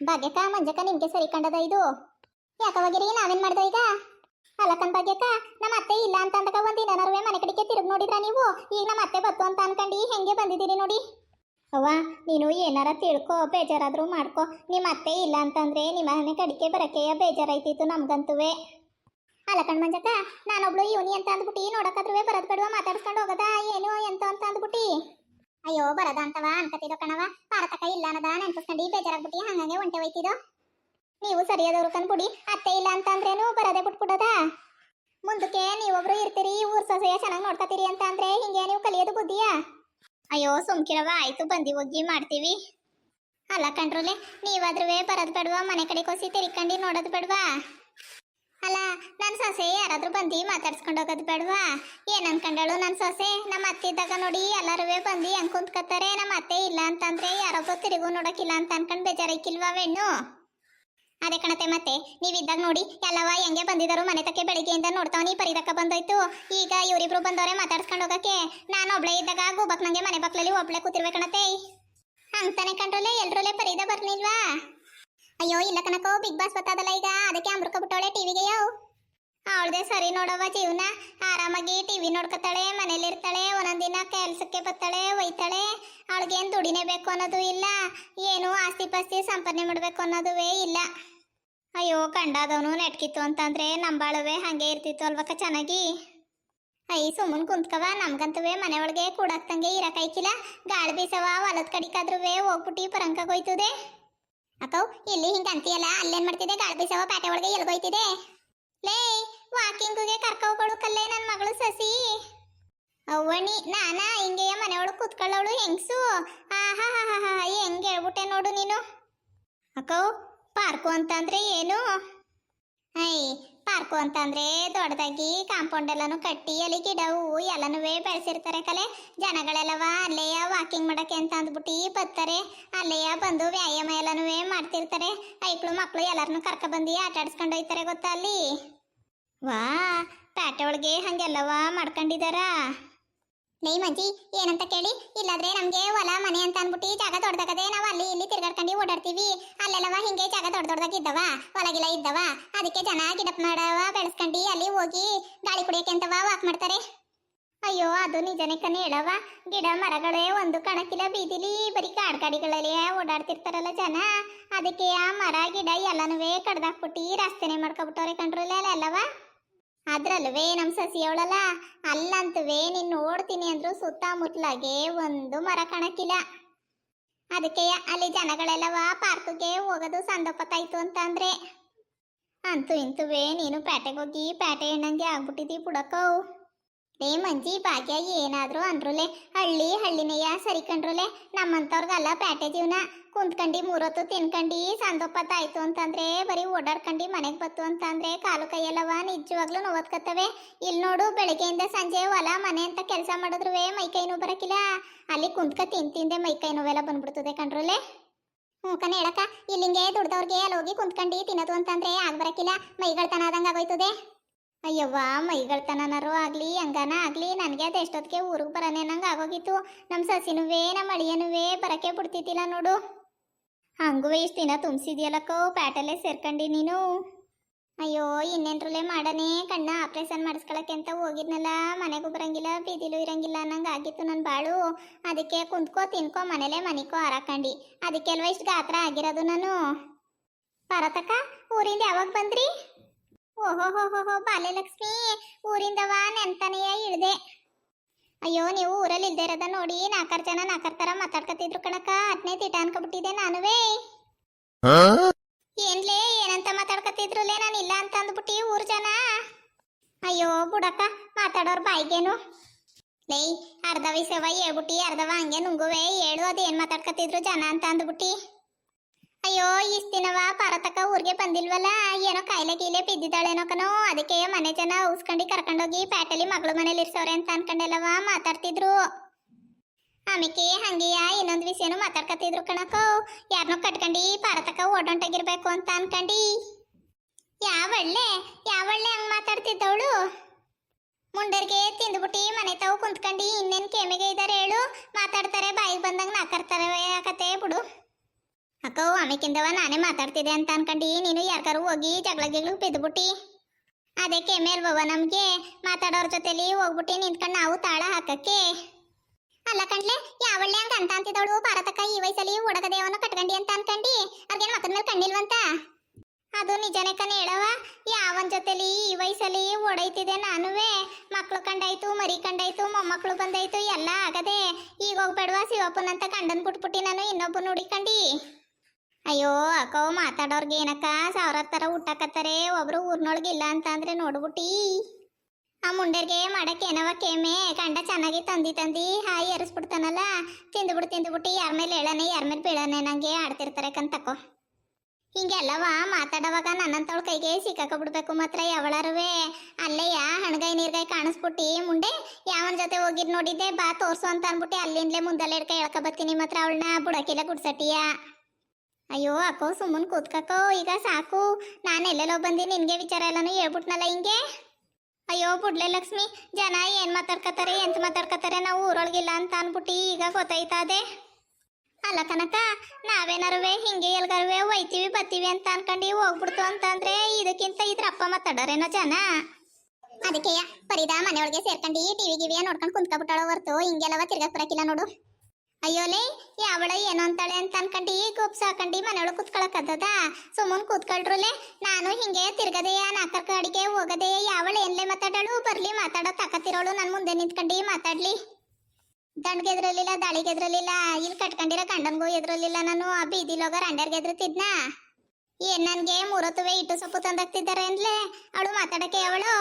ಭಾಗ್ಯಕ್ಕ, ಮಂಜಕ್ಕ ನಿಮ್ಗೆ ಸರಿ ಕಂಡದ ಇದು? ಯಾಕವಾಗಿರಿ ನಾವೇನ್ ಮಾಡ್ದ ಈಗ? ಅಲ್ಲಕ್ಕನ್ ಭಾಗ್ಯಕ್ಕ, ನಮ್ಮ ಅತ್ತೆ ಇಲ್ಲ ಅಂತ ಅಂದಾಗ ಒಂದಿನ ನರ್ವೆ ಮನೆ ಕಡೆಗೆ ತಿರುಗಿ ನೋಡಿದ್ರ ನೀವು? ಈಗ ನಮ್ಮ ಅತ್ತೆ ಬತ್ತು ಅಂತ ಅನ್ಕಂಡು ಹೆಂಗೆ ಬಂದಿದ್ದೀರಿ ನೋಡಿ? ಅವ್ವ, ನೀನು ಏನಾರ ತಿಳ್ಕೊ, ಬೇಜಾರಾದ್ರೂ ಮಾಡ್ಕೊ. ನಿಮ್ಮ ಅತ್ತೆ ಇಲ್ಲ ಅಂತಂದ್ರೆ ನಿಮ್ಮ ಮನೆ ಕಡಿಕೆ ಬರಕೆಯ ಬೇಜಾರಾಯ್ತಿತ್ತು ನಮ್ಗಂತುವೆ. ಅಲ್ಲ ಕಣ್ ಮಂಜಕ್ಕ, ನಾನೊಬ್ಳು ಇವನಿ ಅಂತ ಅಂದ್ಬಿಟ್ಟು ನೋಡಕ್ಕಾದ್ರೂ ಬರದ್ ಬಿಡುವ ಮಾತಾಡ್ಸ್ಕೊಂಡು ಹೋಗದ? ಏನು, ಎಂತ ಅಂತ ಅಂದ್ಬಿಟ್ಟು. ಅಯ್ಯೋ, ಬರದ ಅಂತವ? ಅನ್ಕತಿದೋ ಕಣವ ಪಾರತಕ ಇಲ್ಲ ಅನ್ನದ? ನೆನ್ಪಿಸ್ಕೊಂಡು ಬೇಜಾರಾಗ್ಬಿಟ್ಟಿ, ಹಂಗಂಗೆ ಒಂಟೆ ಹೋಯ್ತಿದೋ? ನೀವು ಸರಿಯಾದವ್ರು ಕಂದ್ಬಿಡಿ, ಅತ್ತೆ ಇಲ್ಲ ಅಂತಂದ್ರೇನು ಬರದೆ ಬಿಟ್ಬಿಡದ? ಮುಂದಕ್ಕೆ ನೀವೊಬ್ರು ಇರ್ತೀರಿ, ಊರ್ ಸೊಸೆಯ ಚೆನ್ನಾಗಿ ನೋಡ್ಕತ್ತೀರಿ ಅಂತ ಅಂದ್ರೆ ಹಿಂಗೆ ನೀವು ಕಲಿಯೋದು ಬುದ್ಧಿಯಾ? ಅಯ್ಯೋ ಸುಮ್ಕಿರವ ಆಯ್ತು, ಬಂದಿ ಒಗ್ಗಿ ಮಾಡ್ತೀವಿ. ಅಲ್ಲ ಕಣ್ರುಲೆ ನೀವಾದ್ರೂ ಬರದ್ ಬೇಡವಾ, ಮನೆ ಕಡೆ ಕೋಸಿ ತಿರ್ಕಂಡು ನೋಡೋದು ಬೇಡ್ವಾ? ಅಲ್ಲ ನನ್ನ ಸೊಸೆ ಯಾರಾದರೂ ಬಂದು ಮಾತಾಡ್ಸ್ಕೊಂಡು ಹೋಗೋದು ಬೇಡವಾ? ಏನು ಅನ್ಕೊಂಡಳು ನನ್ನ ಸೊಸೆ? ನಮ್ಮ ಅತ್ತೆ ಇದ್ದಾಗ ನೋಡಿ ಎಲ್ಲರೂ ಬಂದು ಹೆಂಗೆ ಕುಂತ್ಕತ್ತಾರೆ ನಮ್ಮ ಅತ್ತೆ ಇಲ್ಲ ಅಂತಂದ್ರೆ ಯಾರೊಬ್ಬ ತಿರುಗು ನೋಡೋಕ್ಕಿಲ್ಲ ಅಂತ ಅನ್ಕೊಂಡು ಬೇಜಾರಾಯ್ಕಿಲ್ವಾ ಹೆಣ್ಣು ಅದೇ ಕಣತೆ ಮತ್ತೆ, ನೀವಿದ್ದಾಗ ನೋಡಿ ಎಲ್ಲವ ಹೆಂಗೆ ಬಂದಿದ್ರು ಮನೆ ತಕ್ಕೆ ಬೆಳಿಗ್ಗೆಯಿಂದ ನೋಡ್ತಾವನಿ ಪರಿದಕ್ಕ ಬಂದೋಯ್ತು. ಈಗ ಇವರಿಬ್ರು ಬಂದವರೇ ಮಾತಾಡ್ಸ್ಕೊಂಡು ಹೋಗಕ್ಕೆ ನಾನು ಒಬ್ಳೆ ಇದ್ದಾಗ ಗೂಬಕ್ ನಂಗೆ ಮನೆ ಬಕ್ಲಲ್ಲಿ ಒಬ್ಳೆ ಕೂತಿರ್ಬೇಕಣತೆ ಹಂಗ್ತಾನೆ ಕಂಡ್ರಲ್ಲೇ, ಎಲ್ರಲ್ಲೇ ಪರಿದ ಬರ್ನಿಲ್ವಾ ಅಯ್ಯೋ, ಇಲ್ಲ ಕನಕೋ ಬಿಗ್ ಬಾಸ್ ಬರ್ತದಲ್ಲ ಈಗ. ಅದಕ್ಕೆ ಅಮೃಕ ಬಿಟ್ಟವಳೆ ಟಿವಿಗೆ ಯಾವ ಅವಳದೇ ಸರಿ ನೋಡವ ಜೀವನ. ಆರಾಮಾಗಿ ಟಿವಿ ನೋಡ್ಕೊತಾಳೆ, ಮನೇಲಿ ಇರ್ತಾಳೆ ಒಂದೊಂದಿನ ಕೆಲ್ಸಕ್ಕೆ ಬತ್ತಾಳೆ ಒಯ್ತಾಳೆ. ಅವಳಿಗೇನು ದುಡಿನೇ ಬೇಕು ಅನ್ನೋದು ಇಲ್ಲ. ಏನು ಆಸ್ತಿ ಪಾಸ್ತಿ ಸಂಪಾದನೆ ಮಾಡಬೇಕು ಅನ್ನೋದುವೇ ಇಲ್ಲ. ಅಯ್ಯೋ ಕಂಡಾದವನು ನೆಟ್ಕಿತ್ತು ಅಂತಂದ್ರೆ ನಂಬಾಳುವೆ, ಹಂಗೆ ಇರ್ತಿತ್ತು ಅಲ್ವಕ್ಕ ಚೆನ್ನಾಗಿ? ಐ ಸುಮ್ಮನ್ ಕುಂತ್ಕವ, ನಮ್ಗಂತವೇ ಒಳಗೆ ಕೂಡಾಕ್ತಂಗೆ ಇರಕೈಕಿಲ್ಲ. ಗಾಳಿ ಬೀಸವ ಹೊಲದ ಕಡಿಕಾದ್ರೂ ಹೋಗ್ಬಿಟ್ಟು ಪರಂಕಾಗ್ ಹೋಯ್ತದೆ. ಅಕ್ಕವ್ ಇಲ್ಲಿ ಹಿಂಗ ಅಂತೀಯಲ್ಲ? ಅಲ್ಲೇನ್ ಮಾಡ್ತಿದೆ ಗಾಳಿ ಬೀಸವ ಪ್ಯಾಟೆ ಒಳಗೆ ಎಲ್ಗೋಯ್ತಿದೆ? ಲೇ ವಾಕಿಂಗ್ಗೆ ಕರ್ಕೋಗಳು ಕಲ್ಲೇ ನನ್ನ ಮಗಳು ಸಸಿ. ಅವ್ವಣಿ, ನಾನಾ ಹಿಂಗೆ ಮನೆ ಒಳಗೆ ಕೂತ್ಕೊಳ್ಳೋಳು ಹೆಂಗ್ಸು? ಆಹಾ ಹಾ ಹಾ ಹೆಂಗ್ ಹೇಳ್ಬಿಟ್ಟೆ ನೋಡು ನೀನು? ಅಕ್ಕವ್ ಪಾರ್ಕು ಅಂತಂದ್ರೆ ಏನು? ಐ ಪಾರ್ಕು ಅಂತಂದ್ರೆ ದೊಡ್ಡದಾಗಿ ಕಾಂಪೌಂಡ್ ಎಲ್ಲಾನು ಕಟ್ಟಿ ಅಲ್ಲಿ ಗಿಡ ಹೂವು ಎಲ್ಲನೂ ಬೆಳೆಸಿರ್ತಾರೆ ಕಲೆ. ಜನಗಳೆಲ್ಲವ ಅಲ್ಲೆಯ ವಾಕಿಂಗ್ ಮಾಡಕ್ಕೆ ಅಂತ ಅಂದ್ಬಿಟ್ಟು ಬರ್ತಾರೆ ಅಲ್ಲೆಯ ಬಂದು ವ್ಯಾಯಾಮ ಎಲ್ಲಾನು ಮಾಡ್ತಿರ್ತಾರೆ. ಐಕ್ಳು ಮಕ್ಕಳು ಎಲ್ಲರನ್ನು ಕರ್ಕ ಬಂದು ಆಟ ಆಡ್ಸ್ಕೊಂಡು ಗೊತ್ತಾ ಅಲ್ಲಿ. ವಾ, ಪ್ಯಾಟೆ ಒಳಗೆ ಹಂಗೆಲ್ಲವ ಮಾಡ್ಕೊಂಡಿದಾರ? ಲೇ ಮಂಜಿ, ಏನಂತ ಕೇಳಿ? ಇಲ್ಲಾದ್ರೆ ನಮ್ಗೆ ಹೊಲ, ಮನೆ ಅಂತ ಅನ್ಬಿಟ್ಟು ಜಾಗ ದೊಡ್ಡದಾಗದೆ ನಾವು ಅಲ್ಲಿ ಇಲ್ಲಿ ತಿರ್ಗಾಡ್ಕೊಂಡು ಓಡಾಡ್ತೀವಿ. ಅಲ್ಲೆಲ್ಲವ ಹಿಂಗೆ ಜಾಗ ದೊಡ್ಡ ದೊಡ್ಡದಾಗ ಇದ್ದವ ಹೊಲಗಿಲ್ಲ ಇದ್ದವ. ಅದಕ್ಕೆ ಜನ ಗಿಡಪ್ ಮಾಡವ, ಬೆಳೆಸ್ಕೊಂಡು ಅಲ್ಲಿ ಹೋಗಿ ಗಾಳಿ ಕುಡಿಯಕ್ಕೆ ಅಂತವ ವಾಕ್ ಮಾಡ್ತಾರೆ. ಅಯ್ಯೋ, ಅದು ನಿಜನೇ ಕಣೆ ಹೇಳವ ಗಿಡ ಮರಗಳೇ ಒಂದು ಕಣಕ್ಕಿಲ್ಲ ಬೀದಿಲಿ ಬರೀ ಕಾಡ್ ಗಾಡಿಗಳಲ್ಲಿ ಓಡಾಡ್ತಿರ್ತಾರಲ್ಲ ಜನ. ಅದಕ್ಕೆ ಆ ಮರ, ಗಿಡ ಎಲ್ಲನೂ ಕಡ್ದಾಕ್ಬಿಟ್ಟು ರಸ್ತೆನೆ ಮಾಡ್ಕೊಬಿಟ್ಟವ್ರೆ ಕಂಡ್ರಲ್ಲ ಅಲ್ಲವ ಅದ್ರಲ್ವೇ ನಮ್ಮ ಸಸಿಯವಳಲ್ಲ? ಅಲ್ಲಂತವೇ ನೀನು ನೋಡ್ತೀನಿ ಅಂದ್ರು ಸುತ್ತಮುತ್ತಲಾಗೆ ಒಂದು ಮರ ಕಾಣಕ್ಕಿಲ್ಲ. ಅದಕ್ಕೆ ಅಲ್ಲಿ ಜನಗಳೆಲ್ಲವ ಪಾರ್ಕ್ಗೆ ಹೋಗೋದು ಸಂದಪತ್ತಾಯ್ತು ಅಂತ ಅಂದ್ರೆ. ಅಂತೂ ಇಂತುವೇ ನೀನು ಪ್ಯಾಟೆಗೆ ಹೋಗಿ ಪೇಟೆ ಎಣ್ಣಂಗೆ ಆಗ್ಬಿಟ್ಟಿದಿ ಬುಡಕವ್ ಲೇ ಮಂಜಿ ಭಾಗ್ಯ ಏನಾದರೂ ಅಂದ್ರುಲೆ, ಹಳ್ಳಿ ಹಳ್ಳಿನೆಯ ಸರಿ ಕಂಡ್ರುಲೆ, ನಮ್ಮಂಥವ್ರಿಗೆಲ್ಲ ಪ್ಯಾಟೆ ಜೀವನ ಕುಂತ್ಕಂಡು ಮೂರೊತ್ತು ತಿನ್ಕಂಡು ಸಂದೊಪ್ಪತ್ತಾಯ್ತು ಅಂತಂದ್ರೆ, ಬರೀ ಓಡಾಡ್ಕಂಡು ಮನೆಗೆ ಬತ್ತು ಅಂತಂದ್ರೆ ಕಾಲು ಕೈಯಲ್ಲವ ನಿಜವಾಗ್ಲೂ ನೋವತ್ಕತ್ತವೆ. ಇಲ್ಲಿ ನೋಡು ಬೆಳಗ್ಗೆಯಿಂದ ಸಂಜೆ ಹೊಲ ಮನೆ ಅಂತ ಕೆಲಸ ಮಾಡಿದ್ರುವೆ ಮೈಕೈ ನೋವು ಬರಕಿಲ್ಲ. ಅಲ್ಲಿ ಕುಂತ್ಕ ತಿನ್ ತಿಂದೆ ಮೈಕೈ ನೋವೆಲ್ಲ ಬಂದ್ಬಿಡ್ತದೆ ಕಂಡ್ರುಲೆ. ಹ್ಞೂ ಕಣ ಹೇಳಕ್ಕ ಇಲ್ಲಿಂಗೆ ದುಡ್ದವ್ರಿಗೆ ಅಲ್ಲಿ ಹೋಗಿ ಕುಂತ್ಕಂಡು ತಿನ್ನೋದು ಅಂತಂದ್ರೆ ಆಗ ಬರಕಿಲ್ಲ. ಮೈಗಳ್ತನ ಆದಂಗೆ ಆಗೋಯ್ತದೆ ಅಯ್ಯವ್ವ, ಮೈಗಳ್ತನನಾರು ಆಗಲಿ, ಹಂಗಾನ ಆಗಲಿ, ನನಗೆ ಅದು ಎಷ್ಟೊತ್ತಿಗೆ ಊರಿಗೆ ಬರೋನೆ ನಂಗೆ ಆಗೋಗಿತ್ತು. ನಮ್ಮ ಸಸಿನುವೇ ನಮ್ಮ ಅಳಿಯನುವೇ ಬರಕ್ಕೆ ಬಿಡ್ತಿದ್ದಿಲ್ಲ ನೋಡು. ಹಂಗೂ ಇಷ್ಟು ದಿನ ತುಂಬಿಸಿದ್ಯಲ್ಲಕ್ಕೋ, ಪ್ಯಾಟಲ್ಲೇ ಸೇರ್ಕಂಡಿ ನೀನು. ಅಯ್ಯೋ ಇನ್ನೇನ್ರಲ್ಲೇ ಮಾಡನೆ, ಕಣ್ಣ ಆಪ್ರೇಷನ್ ಮಾಡಿಸ್ಕೊಳಕ್ಕೆ ಅಂತ ಹೋಗಿದ್ನಲ್ಲ, ಮನೆಗೂ ಬರಂಗಿಲ್ಲ, ಬೀದಿಲೂ ಇರಂಗಿಲ್ಲ, ನಂಗೆ ಆಗಿತ್ತು ನನ್ನ ಬಾಳು. ಅದಕ್ಕೆ ಕುಂತ್ಕೋ, ತಿನ್ಕೋ, ಮನೇಲೆ ಮನಿಕೋ ಹಾರಾಕಂಡಿ ಅದಕ್ಕೆ ಅಲ್ವಾ ಇಷ್ಟು ಗಾತ್ರ ಆಗಿರೋದು ನಾನು. ಪರತಕ್ಕ, ಊರಿಂದ ಯಾವಾಗ ಬಂದ್ರಿ? ಓಹೋ ಹೋ ಹೋ ಹೋ ಬಾಲ್ಯಲಕ್ಷ್ಮಿ ಊರಿಂದವ ನೆನ್ತಾನೆಯ ಇಳ್ದೆ. ಅಯ್ಯೋ ನೀವು ಊರಲ್ಲಿ ಇಲ್ದೇ ಇರೋದ ನೋಡಿ ನಾಲ್ಕಾರು ಜನ ನಾಲ್ಕಾರು ತರ ಮಾತಾಡ್ಕತಿದ್ರು ಕಣಕ ಅದನ್ನೇ ತಿಟ ಅನ್ಕೊಬಿಟ್ಟಿದೆ ನಾನುವೇ. ಏನ್ಲೇ ಏನಂತ ಮಾತಾಡ್ಕತಿದ್ರುಲೇ ನಾನು ಇಲ್ಲ ಅಂತ ಅಂದ್ಬಿಟ್ಟಿ ಊರ್ ಜನ. ಅಯ್ಯೋ ಬುಡಕ್ಕ ಮಾತಾಡೋರ್ ಬಾಯ್ಗೇನು. ಲೇ ಅರ್ಧ ವಿಷಯವ ಹೇಳ್ಬಿಟ್ಟಿ ಅರ್ಧವ ಹಂಗೆ ನುಂಗುವೆ ಹೇಳು ಅದೇನ್ ಮಾತಾಡ್ಕತಿದ್ರು ಜನ ಅಂತ ಅಂದ್ಬಿಟ್ಟು. ಅಯ್ಯೋ, ಇಷ್ಟ್ ದಿನವ ಊರಿಗೆ ಬಂದಿಲ್ವಲ್ಲ? ಏನೋ ಕಾಯಿಲೆ ಗೀಲೆ ಬಿದ್ದಿದ್ದಾಳೇನೋ ಕಣೋ ಅದಕ್ಕೆ ಮನೆ ಜನ ಉಸ್ಕೊಂಡು ಕರ್ಕೊಂಡೋಗಿ ಪ್ಯಾಟಲಿ ಮಗಳು ಮನೇಲಿ ಇರ್ಸವ್ರೆ ಅಂತ ಅನ್ಕೊಂಡೆಲ್ಲವ ಮಾತಾಡ್ತಿದ್ರು. ಆಮೇಕೆ ಹಂಗೆಯ? ಇನ್ನೊಂದು ವಿಷಯನು ಮಾತಾಡ್ಕತ್ತಿದ್ರು ಕಣಕೋ. ಯಾರನ್ನೋ ಕಟ್ಕಂಡು ಪಾರತಕ್ಕ ಓಡೊಂಟಾಗಿರ್ಬೇಕು ಅಂತ ಅನ್ಕಂಡಿ. ಯಾವಳ್ಳೆ ಯಾವಳ್ಳೆ ಹಂಗೆ ಮಾತಾಡ್ತಿದ್ದವಳು? ಮುಂಡರ್ಗೆ ತಿಂದ್ಬಿಟ್ಟು ಮನೆ ತಾವು ಕುಂತ್ಕಂಡು ಇನ್ನೇನ್ ಕೆಮಿಗೆ ಇದ್ದಾರೆ ಹೇಳು? ಮಾತಾಡ್ತಾರೆ, ಬಾಯಿಗೆ ಬಂದಂಗ ನಾಕರ್ತಾರೆ ಕತೆ ಬಿಡು. ಅಕ್ಕ ಆಮೇಕಿಂದವ ನಾನೇ ಮಾತಾಡ್ತಿದ್ದೆ ಅಂತ ಅನ್ಕಂಡು ನೀನು ಯಾರ್ಗಾರು ಹೋಗಿ ಜಗಳ ಗಿಗಳು ಬಿದ್ದುಬಿಟ್ಟಿ ಅದಕ್ಕೆ ಮೇಲ್ವವ ನಮಗೆ ಮಾತಾಡೋರ ಜೊತೆಲಿ ಹೋಗ್ಬಿಟ್ಟು ನಿಂತ್ಕೊಂಡು ನಾವು ತಾಳ ಹಾಕಕ್ಕೆ. ಅಲ್ಲ ಕಂಡ್ಲೆ ಯಾವಳ್ಳೆ ಅಂತ ಅಂತ ಅಂತಿದ್ದವಳು? ಭಾರತಕ್ಕ ಈ ವಯಸ್ಸಲ್ಲಿ ಹುಡುಗದೇವನ ಕಟ್ಕಂಡಿ ಅಂತ ಅನ್ಕಂಡಿ? ಅದೇನು ಮಕ್ಕಳ ಮೇಲೆ ಕಣ್ಣಿಲ್ವಂತ? ಅದು ನಿಜನೇ ಕಣ್ ಹೇಳವ ಯಾವನ್ ಜೊತೆಲಿ ಈ ವಯಸ್ಸಲ್ಲಿ ಒಡೈತಿದೆ ನಾನುವೇ. ಮಕ್ಳು ಕಂಡಾಯ್ತು, ಮರಿ ಕಂಡಾಯ್ತು, ಮೊಮ್ಮಕ್ಳು ಬಂದಾಯ್ತು, ಎಲ್ಲ ಆಗದೆ. ಈಗ ಹೋಗ್ಬೇಡವಾ ಶಿವಪ್ಪನಂತ ಕಂಡನ್ ಬಿಟ್ಬಿಟ್ಟಿ ನಾನು ಇನ್ನೊಬ್ಬ ನೋಡಿಕಂಡಿ ಅಯ್ಯೋ ಅಕ್ಕವ ಮಾತಾಡೋರ್ಗೆ ಏನಕ್ಕ? ಸಾವಿರ ತರ ಊಟಕತ್ತಾರೆ. ಒಬ್ರು ಊರ್ನೊಳಗೆ ಇಲ್ಲ ಅಂತ ಅಂದ್ರೆ ನೋಡ್ಬಿಟ್ಟಿ. ಆ ಮುಂಡರ್ಗೆ ಮಾಡಕ್ಕೆ ಏನವ ಕೇಮೆ? ಕಂಡ ಚೆನ್ನಾಗಿ ತಂದಿ ತಂದಿ ಹಾಯಿ ಎರಸ್ಬಿಡ್ತಾನಲ್ಲ. ತಿಂದ್ಬಿಟ್ಟು ತಿಂದ್ಬಿಟ್ಟು ಯಾರ ಮೇಲೆ ಹೇಳನೆ, ಯಾರ ಮೇಲೆ ಬೀಳನೆ ನಂಗೆ ಆಡ್ತಿರ್ತಾರೆ ಕಂತಕೋ ಹಿಂಗೆಲ್ಲವ ಮಾತಾಡೋವಾಗ ನನ್ನಂತವಳ ಕೈಗೆ ಸಿಕ್ಕಾಕ ಬಿಡ್ಬೇಕು ಮಾತ್ರ ಯಾವಳರುವೆ. ಯಾ ಹಣಗಾಯಿ, ನೀರ್ಗಾಯಿ ಕಾಣಿಸ್ಬಿಟ್ಟಿ. ಮುಂಡೆ, ಯಾವನ ಜೊತೆ ಹೋಗಿದ್ ನೋಡಿದ್ದೆ, ಬಾ ತೋರ್ಸು ಅಂತ ಅನ್ಬಿಟ್ಟು ಅಲ್ಲಿಂದಲೇ ಮುಂದಲ್ಲೇ ಹಿಡ್ಕ ಹೇಳ್ಕ ಮಾತ್ರ ಅವಳನ್ನ. ಬುಡಕಿಲ್ಲ ಗುಡ್ಸಟಿಯ ಅಯ್ಯೋ ಅಕ್ಕೋ ಸುಮ್ಮನ್ ಕೂತ್ಕೋ ಈಗ ಸಾಕು. ನಾನು ಎಲ್ಲೆಲ್ಲೋ ಬಂದು ನಿನ್ಗೆ ವಿಚಾರ ಎಲ್ಲಾನು ಹೇಳ್ಬಿಟ್ನಲ್ಲ ಹಿಂಗೆ? ಅಯ್ಯೋ, ಬುಡ್ಲೆ ಲಕ್ಷ್ಮಿ, ಜನ ಏನ್ ಮಾತಾಡ್ಕತಾರೆ ಎಂತ ಮಾತಾಡ್ಕತಾರೆ ನಾವು ಊರೊಳಗಿಲ್ಲ ಅಂತ ಅನ್ಬಿಟ್ಟು ಈಗ ಗೊತ್ತಾಯ್ತದೆ ಅಲ್ಲ ಕನಕ, ನಾವೇನಾರುವೆ, ಹಿಂಗೆ ಎಲ್ಗಾರುವೆ, ಒಯ್ತೀವಿ, ಬತ್ತೀವಿ ಅಂತ ಅನ್ಕೊಂಡು ಹೋಗ್ಬಿಡ್ತು ಅಂತಂದ್ರೆ ಇದಕ್ಕಿಂತ ಇದ್ರ ಅಪ್ಪ ಮಾತಾಡೋರೇನೋ ಜನ? ಅದಕ್ಕೆಯ, ಪರಿದ ಮನೆಯೊಳಗೆ ಸೇರ್ಕೊಂಡು, ಟಿವಿ, ಗಿವಿಯ ನೋಡ್ಕೊಂಡು ಕುಂತ್ಕೊಬಿಟ್ಟಾಳೋ ಹೊರ್ತು, ಹಿಂಗೆಲ್ಲವ ತಿರ್ಗಕ್ ಬರಕಿಲ್ಲ ನೋಡು. ಅಯ್ಯೋಲೆ ಯಾವಳ ಏನೋ ಅಂತಾಳೆ ಅಂತ ಅನ್ಕಂಡು ಗುಪ್ಸ ಹಾಕಂಡು ಮನೆಯೊಳಗೆ ಕುತ್ಕೊಳಕತ್ತದ ಸುಮ್ಮನ್ ಕೂತ್ಕೊಳ್ರೂಲೆ ನಾನು ಹಿಂಗೆ ತಿರ್ಗದೆಯ ನಾಲ್ಕರ ಕಡೆಗೆ ಹೋಗದೆ ಯಾವಳ ಏನ್ಲೆ ಮಾತಾಡಳು, ಬರ್ಲಿ ಮಾತಾಡೋ ತಾಕತ್ತಿರೋಳು, ನನ್ ಮುಂದೆ ನಿಂತ್ಕಂಡು ಮಾತಾಡ್ಲಿ. ದಂಡ್ಗೆ ಎದ್ರಲಿಲ್ಲ ದಾಳಿಗೆ ಎದ್ರಲಿಲ್ಲ ಇಲ್ಲಿ ಕಟ್ಕೊಂಡಿರೋ ಕಂಡನ್ಗೂ ಎದ್ರಲಿಲ್ಲ ನಾನು, ಆ ಬೀದಿಲೋಗ ರಂಡ್ಯಾರ್ಗೆ ಎದ್ರತಿದ್ನ? ಏನ್ ನನ್ಗೆ ಮೂರೊತ್ತುವೆ ಇಟ್ಟು ಸೊಪ್ಪು ತಂದಾಕ್ತಿದ್ದಾರೆ ಅಂದ್ಲೆ ಅವಳು ಮಾತಾಡಕ್ಕೆ ಅವಳು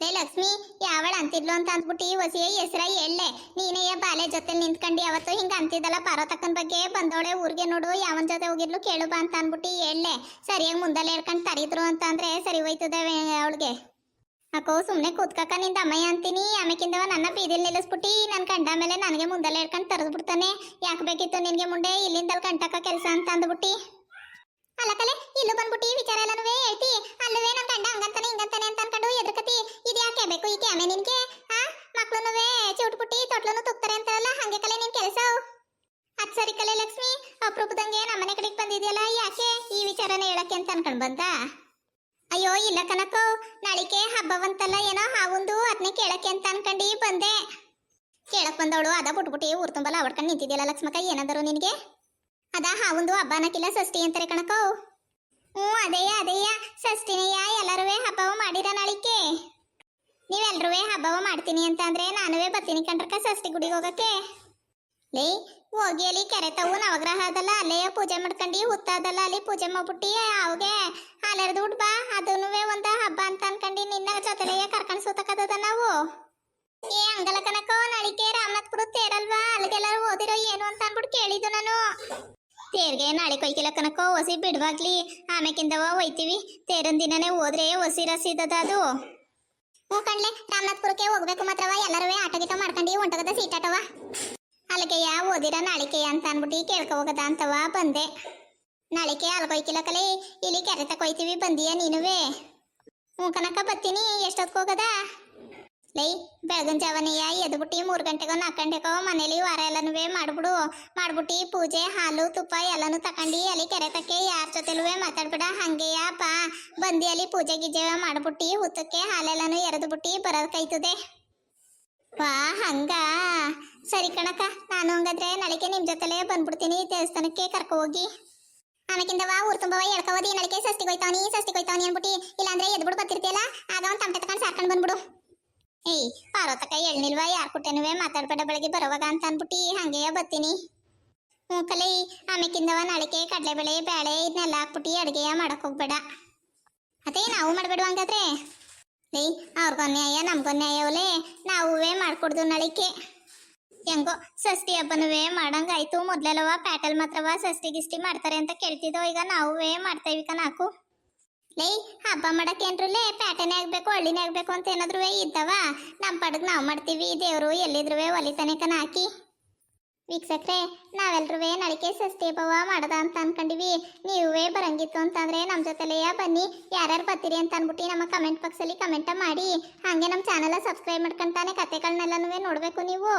ಲೇ ಲಕ್ಷ್ಮಿ ಯಾವಳ ಅಂತಿದ್ಲು ಅಂತ ಅಂದ್ಬಿಟ್ಟು ಹೊಸಿಯ ಹೆಸರ ಎಳ್ಳೆ ನೀನೇ ಬಾಲೆ ಜೊತೆ ನಿಂತ್ಕಂಡು ಯಾವತ್ತು ಹಿಂಗ ಅಂತಿದ್ದಲ್ಲ ಪಾರ್ವತಕ್ಕನ ಬಗ್ಗೆ? ಬಂದೋಳೆ ಊರಿಗೆ ನೋಡು, ಯಾವನ್ ಜೊತೆ ಹೋಗಿದ್ಲು ಕೇಳು ಬಾ ಅಂತ ಅಂದ್ಬಿಟ್ಟು ಎಳ್ಳೆ ಸರಿಯಾಗಿ ಮುಂದಲ್ಲೇ ಹೇಳ್ಕೊಂಡು ತರಿದ್ರು ಅಂತ ಅಂದ್ರೆ ಸರಿ ಹೋಯ್ತದೆ ಅವಳಿಗೆ. ಅಕ್ಕೋ, ಸುಮ್ನೆ ಕೂತ್ಕಕ್ಕ, ನಿಂದ ಅಮ್ಮಯ್ಯ ಅಂತೀನಿ. ಆಮೇಕಿಂದವ ನನ್ನ ಬೀದಿಲ್ ನಿಲ್ಲಿಸ್ಬಿಟ್ಟು ನನ್ನ ಕಂಡ ಮೇಲೆ ನನಗೆ ಮುಂದಲ್ಲೇ ಹೇಳ್ಕೊಂಡು ತರದ್ಬಿಡ್ತಾನೆ. ಯಾಕೆ ಬೇಕಿತ್ತು ನಿನಗೆ ಮುಂದೆ? ಇಲ್ಲಿಂದಲ್ ಕಂಟಕ ಕೆಲಸ ಅಂತ ಅಂದ್ಬಿಟ್ಟಿ. ಅಲ್ಲ ಕಲೆ, ಇಲ್ಲೂ ಬಂದ್ಬಿಟ್ಟು ವಿಚಾರ ಎಲ್ಲನೂ ಹೇಳ್ತಿ? ಅಲ್ಲವೇ ನಮ್ಮ ಗಂಡ ಹಂಗಂತಾನೆ ಹಿಂಗಂತಾನೆ ಅಂತ ಅನ್ಕೊಂಡು ಎದ್ರಕತಿ. ಇದು ಯಾಕೆ ಬೇಕು ಈ ಕ್ಯಾಮೆ ನಿನ್ಗೆ? ಆ? ಮಕ್ಳುನುವೆ ಚೌಟ್ಪುಟ್ಟಿ ತೊಟ್ಲನು ತುಕ್ತಾರೆ ಅಂತಾರಲ್ಲ, ಹಂಗೆ ಕಲೆ ನಿನ್ ಕೆಲಸ ಅದ್ ಸರಿ ಕಲೆ ಲಕ್ಷ್ಮಿ, ಅಪರೂಪದಂಗೆ ನಮ್ಮನೆ ಕಡೆಗೆ ಬಂದಿದೆಯಲ್ಲ, ಯಾಕೆ ಈ ವಿಚಾರನ ಹೇಳಕ್ಕೆ ಅಂತ ಅನ್ಕೊಂಡ್ ಬಂದ? ಅಯ್ಯೋ, ಇಲ್ಲ ಕನಕೋ ನಾಳಿಕೆ ಹಬ್ಬವಂತಲ್ಲ, ಏನೋ ಹಾವೊಂದು ಅದನ್ನೇ ಕೇಳಕ್ಕೆ ಅಂತ ಅನ್ಕಂಡು ಬಂದೆ. ಕೇಳಕ್ ಬಂದವಳು ಅದ ಬಿಟ್ಬಿಟ್ಟು ಊರ್ ತುಂಬಲ್ಲ ಹೊಡ್ಕೊಂಡು ನಿಂತಿದ್ಯಲ್ಲ ಲಕ್ಷ್ಮಕ್ಕ, ಏನಂದರು ನಿನಗೆ? ಅದ ಹಾವೊಂದು ಹಬ್ಬನಕಿಲ್ಲ ಷಷ್ಠಿ ಅಂತಾರೆ ಕಣಕೋ. ಹ್ಞೂ ಅದೇಯ ಅದೇಯ ಷಷ್ಠಿನೆಯ ಎಲ್ಲರೂ ಹಬ್ಬವ ಮಾಡಿರ ನಾಳಿಕೆ. ನೀವೆಲ್ಲರೂ ಹಬ್ಬವ ಮಾಡ್ತೀನಿ ಅಂತ ಅಂದ್ರೆ ನಾನುವೇ ಬರ್ತೀನಿ ಕಣ್ರಕ್ಕ ಷಷ್ಠಿ ಗುಡಿಗೆ ಹೋಗಕ್ಕೆ. ಲೇ, ಹೋಗಿ ಅಲ್ಲಿ ಕೆರೆ ತವು ನವಗ್ರಹ ಅದಲ್ಲ, ಅಲ್ಲೇ ಪೂಜೆ ಮಾಡ್ಕೊಂಡು ಹುತ್ತದಲ್ಲ ಅಲ್ಲಿ ಪೂಜೆ ಮಾಡ್ಬಿಟ್ಟು ಅವಗೆ ಹಾಲೆರ್ದು ಬಿಟ್ ಬಾ ಅದನ್ನು ಒಂದು ಹಬ್ಬ ಅಂತ ಅನ್ಕೊಂಡು ನಿನ್ನ ಜೊತೆಲೆಯ ಕರ್ಕೊಂಡು ಸುತ್ತಕದ ನಾವು. ಏ ಅಂಗಲ ಕನಕೋ ನಳಿಕೆ ರಾಮನಾಥ್ಪುರ ತೇರಲ್ವಾ? ಅಲ್ಲಿಗೆಲ್ಲರೂ ಓದಿರೋ ಏನು ಅಂತ ಅನ್ಬಿಟ್ಟು ಕೇಳಿದ್ದು ನಾನು. ತೇರ್ಗೆ ನಾಳೆ ಕೊಯ್ಕಿಲ್ಲ ಕನಕ ಒಸಿ ಬಿಡ್ವಾಗ್ಲಿ. ಆಮೇಕಿಂದವ ಒಯ್ತೀವಿ. ತೇರನ್ ದಿನನೇ ಹೋದ್ರೆ ಒಸಿ ರಸಿದದ ಅದು. ಹ್ಞೂ ಕಣ್ಲೆ, ರಾಮನಾಥ್ಪುರಕ್ಕೆ ಹೋಗ್ಬೇಕು ಮಾತ್ರವ ಎಲ್ಲರೂ ಆಟ ಗೀಟ ಮಾಡ್ಕೊಂಡು ಹೊಂಟೋಗದ ಸೀಟಾಟವ ಅಲ್ಲಿಗೆಯ ಓದಿರ ನಾಳಿಕೆಯ ಅಂತ ಅನ್ಬಿಟ್ಟು ಕೇಳ್ಕೊ ಹೋಗದ ಅಂತವ ಬಂದೆ. ನಾಳಿಕೆ ಅಲ್ಗೊಯ್ಕಿಲ್ಲ ಕಲೆ, ಇಲ್ಲಿ ಕೆರೆ ತಕೊಯ್ತೀವಿ ಬಂದೀಯ ನೀನುವೆ. ಹ್ಞೂ ಕನಕ, ಬತ್ತೀನಿ. ಎಷ್ಟೊತ್ಗೆ ಹೋಗದ? ಲೈ, ಬೆಳಗಿನ ಜಾವನೆಯ ಎದ್ಬಿಟ್ಟು ಮೂರು ಗಂಟೆಗೋ ನಾಲ್ಕು ಗಂಟೆಗೋ ಮನೇಲಿ ವಾರ ಎಲ್ಲನೂ ಮಾಡ್ಬಿಡು. ಮಾಡ್ಬಿಟ್ಟು ಪೂಜೆ, ಹಾಲು, ತುಪ್ಪ ಎಲ್ಲನೂ ತಕೊಂಡು ಅಲ್ಲಿ ಕೆರೆ ತಕ್ಕೆ ಯಾರ ಜೊತೆಲೂ ಮಾತಾಡ್ಬಿಡ. ಹಂಗೆಯ ಬಾ ಬಂದು ಅಲ್ಲಿ ಪೂಜೆ ಗೀಜೆ ಮಾಡ್ಬಿಟ್ಟು ಹುತ್ತಕ್ಕೆ ಹಾಲೆಲ್ಲನೂ ಎರೆದ್ಬಿಟ್ಟು ಬರೋದ್ ಕೈತದೆ. ವಾ ಹಂಗ? ಸರಿ ಕಣಕ್ಕ, ನಾನು ಹಂಗಾದ್ರೆ ನಾಳೆಗೆ ನಿಮ್ಮ ಜೊತೆಲೇ ಬಂದ್ಬಿಡ್ತೀನಿ ದೇವಸ್ಥಾನಕ್ಕೆ ಕರ್ಕೊ ಹೋಗಿ. ಆಮೇಕಿಂದವ ಊರು ತುಂಬವ ಎಳ್ಕೋದಿ ನಳಿಕೆ ಸಸ್ತಿ ಹೋಯ್ತಾವನಿ, ಸಸ್ತಿಗೆ ಹೋಯ್ತಾವನಿ ಅನ್ಬಿಟ್ಟು ಇಲ್ಲಾಂದ್ರೆ ಎದ್ಬಿಡು ಬರ್ತಿರ್ತೀಯಲ್ಲ ಆಗ ಒಂದು ತಮಟೆ ತಗೊಂಡು ಸಾರ್ಕೊಂಡು ಬಂದ್ಬಿಡು. ಏಯ್, ಪಾರ್ವತಕ್ಕ ಎಳ್ನಿಲ್ವಾ? ಯಾರ್ ಕುಟ್ಟೆನುವೆ? ಮಾತಾಡ್ಬೇಡ ಬೆಳಗ್ಗೆ ಬರುವಾಗ ಅಂತ ಅನ್ಬಿಟ್ಟು ಹಂಗೆಯ ಬತ್ತೀನಿ. ಹ್ಞೂ ಕಲೆ ಆಮೇಕಿಂದವ ನಾಳಿಕೆ ಕಡಲೆಬೇಳೆ ಬೇಳೆ ಇದನ್ನೆಲ್ಲ ಹಾಕ್ಬಿಟ್ಟು ಅಡುಗೆಯ ಮಾಡಕ್ ಹೋಗ್ಬೇಡ. ಅದೇ ನಾವು ಮಾಡಬೇಡ ಹಂಗಾದ್ರೆ? ಏಯ್ ಅವ್ರಿಗೊನ್ಯಾಯ ನಮ್ಗೊನ್ಯಾಯ ನಮ್ಗೊಂದು ನ್ಯಾಯವಲೇ ನಾವುವೇ ಮಾಡ್ಕೊಡ್ದು ನಳಿಕೆ. ಹೆಂಗೋ ಷಷ್ಠಿ ಹಬ್ಬನುವೇ ಮಾಡಂಗಾಯ್ತು. ಮೊದ್ಲೆಲ್ಲವ ಪ್ಯಾಟಲ್ ಮಾತ್ರವ ಷಷ್ಠಿ ಗಿಷ್ಟಿ ಮಾಡ್ತಾರೆ ಅಂತ ಕೇಳ್ತಿದ್ದೋ, ಈಗ ನಾವುವೇ ಮಾಡ್ತೇವಿ ಕನಾಕು ಲೇ, ಹಬ್ಬ ಮಾಡಕ್ಕೇನ್ರಲ್ಲೇ ಪ್ಯಾಟರ್ನ್ ಆಗ್ಬೇಕು ಹಳ್ಳಿನೇ ಆಗ್ಬೇಕು ಅಂತ ಏನಾದ್ರು ಇದ್ದಾವ? ನಮ್ಮ ಪಡಗ್ ನಾವು ಮಾಡ್ತೀವಿ, ದೇವರು ಎಲ್ಲಿದ್ರು ಒಲಿತಾನೆ ಕನ ಹಾಕಿ ವೀಕ್ಷಕ್ರೆ, ನಾವೆಲ್ರೂ ನಳಿಕೆ ಷಷ್ಠಿ ಹಬ್ಬವ ಮಾಡದ ಅಂತ ಅನ್ಕೊಂಡಿವಿ. ನೀವೇ ಬರಂಗಿತ್ತು ಅಂತಂದ್ರೆ ನಮ್ಮ ಜೊತೆಲೆಯ ಬನ್ನಿ. ಯಾರ್ಯಾರು ಬರ್ತೀರಿ ಅಂತ ಅಂದ್ಬಿಟ್ಟು ನಮ್ಮ ಕಮೆಂಟ್ ಬಾಕ್ಸಲ್ಲಿ ಕಮೆಂಟ್ ಮಾಡಿ. ಹಾಗೆ ನಮ್ಮ ಚಾನಲ್ ಸಬ್ಸ್ಕ್ರೈಬ್ ಮಾಡ್ಕೊಂತಾನೆ ಕತೆಗಳನ್ನೆಲ್ಲನೂ ನೋಡಬೇಕು ನೀವು.